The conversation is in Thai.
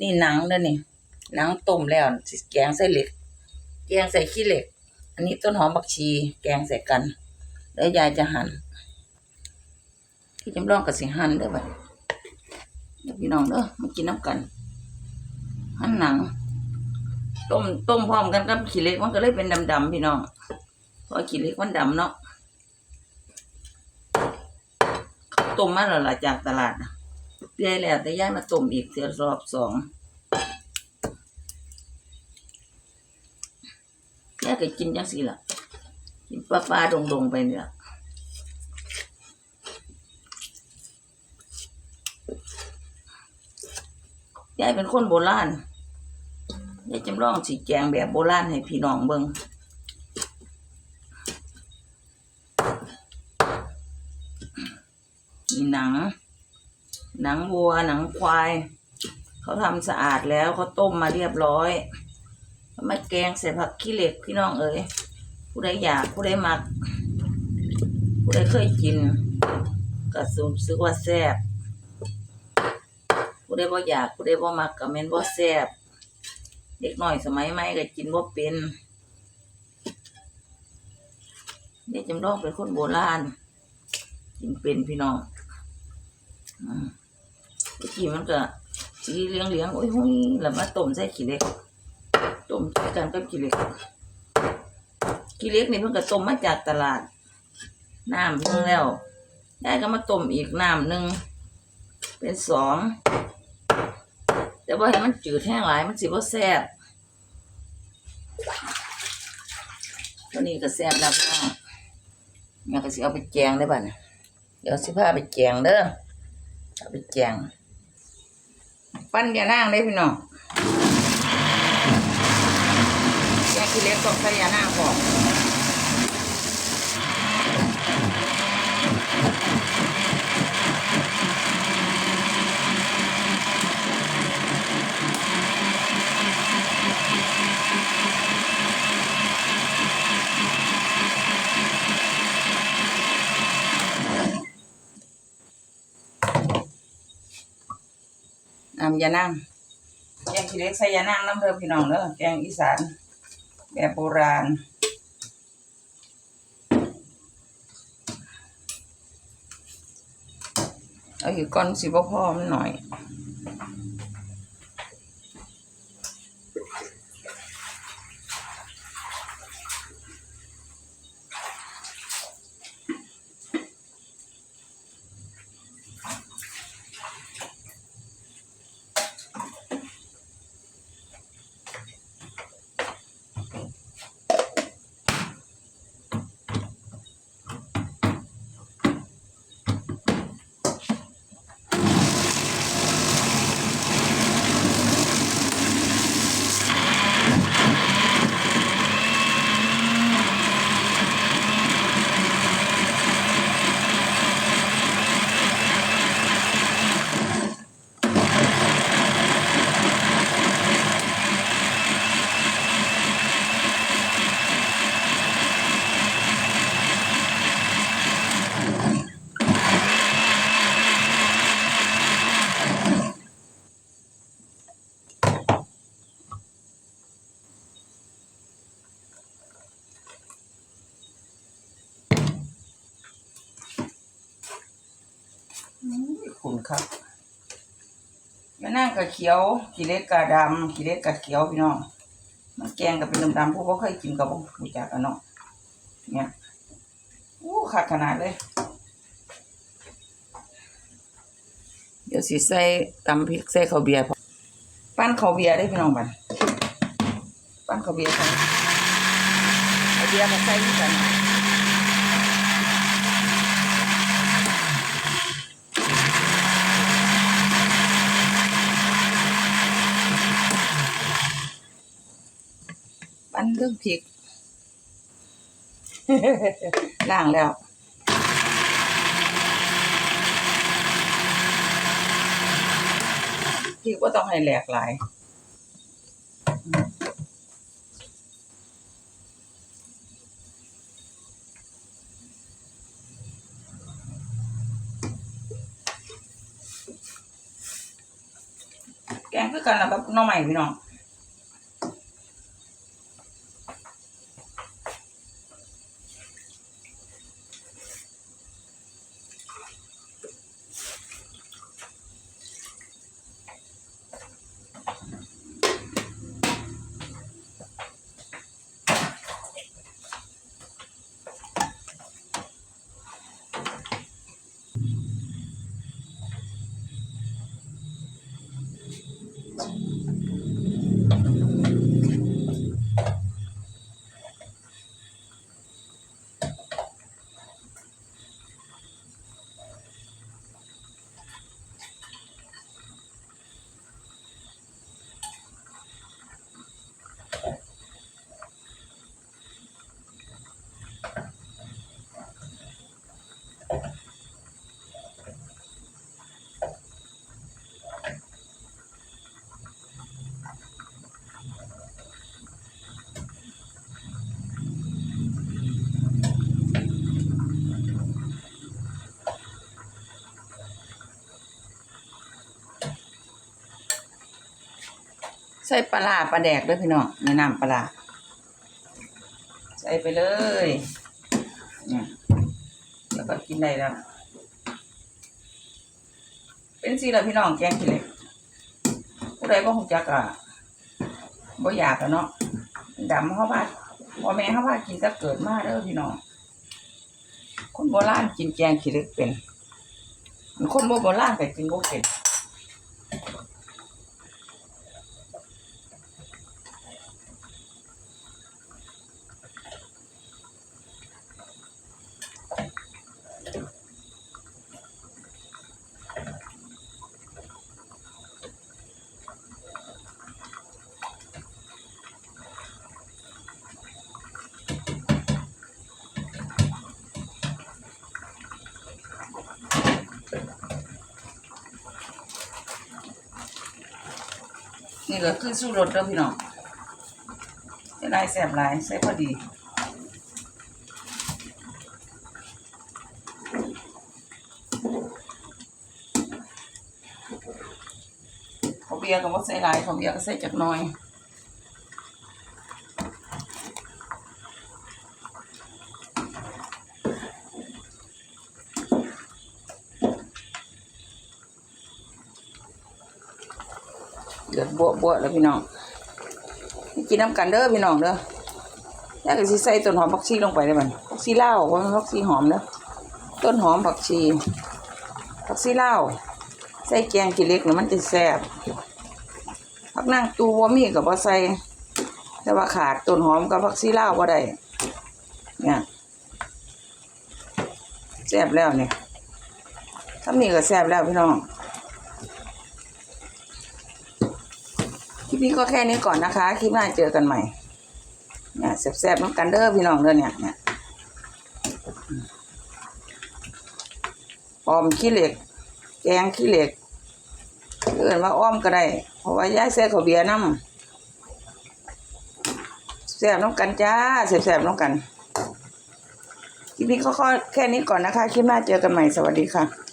นี่หนังเด้อนี่หนังต้มแล้วสิแกงใส่เหล็ก แกงใส่ขี้เหล็ก อันนี้ต้นหอมบักชี แกงใส่กันแล้วยายจะหั่นพี่จำลองกับสิหั่นเด้อบัดพี่น้องเด้อมากินน้ำกันหั่นหนัง ต้มต้มพร้อมกันกับขี้เหล็กมันก็เลยเป็นดำๆพี่น้องเพราะขี้เหล็กมันดำเนาะต้มมาแล้วล่ะจากตลาดนะ เปียแล้วแต่ย่ายมาต้มอีกเสียรอบสองย่ายก็กินจังสิล่ะ กินปลาปลาดงๆไปเนี่ยยายเป็นคนโบราณยายจำลองสีแกงแบบโบราณให้พี่น้องเบิ่งมีหนัง หนังวัวหนังควาย เขาทำสะอาดแล้วเขาต้มมาเรียบร้อยเอามาแกงใส่ผักขี้เหล็กพี่น้องเอ๋ยผู้ใดอยากผู้ใดมัก ผู้ใดเคยกินก็สูมซึกว่าแซ่บผู้ใดบ่อยากผู้ใดบ่มักก็แม่นบ่แซ่บเด็กหน้อยสมัยใหม่ก็กินบ่เป็นเด็กจำลองเป็นคนโบราณกินเป็นพี่น้องอืม เมื่กี้มันก็สีเหลี้ยงเลี้ยงๆโอ้ยหุยแล้วมาต้มใส่ขี้เล็กต้มกันกับขี้เล็กขี้เล็กนี่เพิ่งก็ต้มมาจากตลาดน้ำเพิ่งแล้ว ได้ก็มาต้มอีกน้ำหนึ่งเป็นสองแต่ว่าให้มันจืดแห้งหลายมันสิบ่แซ่บตัวนี้ก็แซ่บแล้วพี่น้องแม่ก็สิเอาไปแกงได้ป่ะเนี่ยเดี๋ยวสิพาไปแกงเด้อเอาไปแกง ปั้นยานางได้พี่น้องแกงขี้เล็กต้องใช้ยานางก่อน น้ำยานางแกงขี้เล็กใส่ยานางน้ำเดิมพี่น้องเด้อแกงอีสานแบบโบราณเอาอยู่ก้อนสิบ่พอมันหน่อย ขุน ครับยานางกะเขียวขี้เล็กกะดำขี้เล็กกะเขียวพี่น้องมันแกงกับเป็นดำๆพวกบ่เคยกินกับบ่รู้จักกันเนาะเนี่ยอู้ขาดขนาดเลย เดี๋ยวสิใส่ตำพริกใส่ข้าวเบียร์พอปั้นข้าวเบียร์ได้พี่น้องบัดปั้นข้าวเบียร์ใส่ข้าวเบียร์มาใส่ที่กันเรื่องพริกล้างแล้วพริกว่าต้องให้แหลกหลายแกงคือกันละแบบน้องใหม่พี่น้อง ใส่ปลาร้าปลาแดกด้วยพี่น้องในน้ำปลาร้าใส่ไปเลยแล้วก็กินได้แล้วเป็นสิละพี่น้องแกงขี้เหล็กผู้ใดบ่คงจักอะบ่อยากอะเนาะดำเข้าบ้านพ่อแม่เข้าบ้านกินก็เกิดมากเด้อพี่น้องคนโบราณกินแกงขี้เหล็กเป็นคนโบราณก็กินบ่เป็น นี่ก็คือสู้รสเด้อพี่น้องจะได้แสบหลายใส่พอดีเขาเบียร์ก็บ่ใส่หลายเขาเบียร์ก็ใส่จักหน่อย ดือดบวบวแล้วพี่น้องนี่กินน้ำกันเด้อพี่น้องเด้อแล้วก็สิใส่ต้นหอมผักชีลงไปได้มันผักชีเลาวว่ามันผักชีหอมเด้อต้นหอมผักชีผักชีเลาใส่แกงขี้เล็กเนี่ยมันจะแซ่บผักนางตูบ่มีกับบ่ใส่แต่ว่าขาดต้นหอมกับผักชีเลาวบ่ได้เนี่ยแซ่บแล้วเนี่ยถ้ามีก็แซ่บแล้วพี่น้อง คลิ ปนี้ก็แค่นี้ก่อนนะคะ คลิปหน้าเจอกันใหม่เนี่ยแซ่บๆน้ำกันเด้อพี่น้องเด้อเนี่ยเนี่ยออมขี้เหล็ก แกงขี้เหล็กเอื่นว่าอ้อมก็ได้ เพราะว่าย้ายแซ่ข้าวเบียร์น้ำแซ่บน้ำกันจ้าแซ่บๆน้ำกันคลิปนี้ก็แค่นี้ก่อนนะคะ คลิปหน้าเจอกันใหม่ สวัสดีค่ะ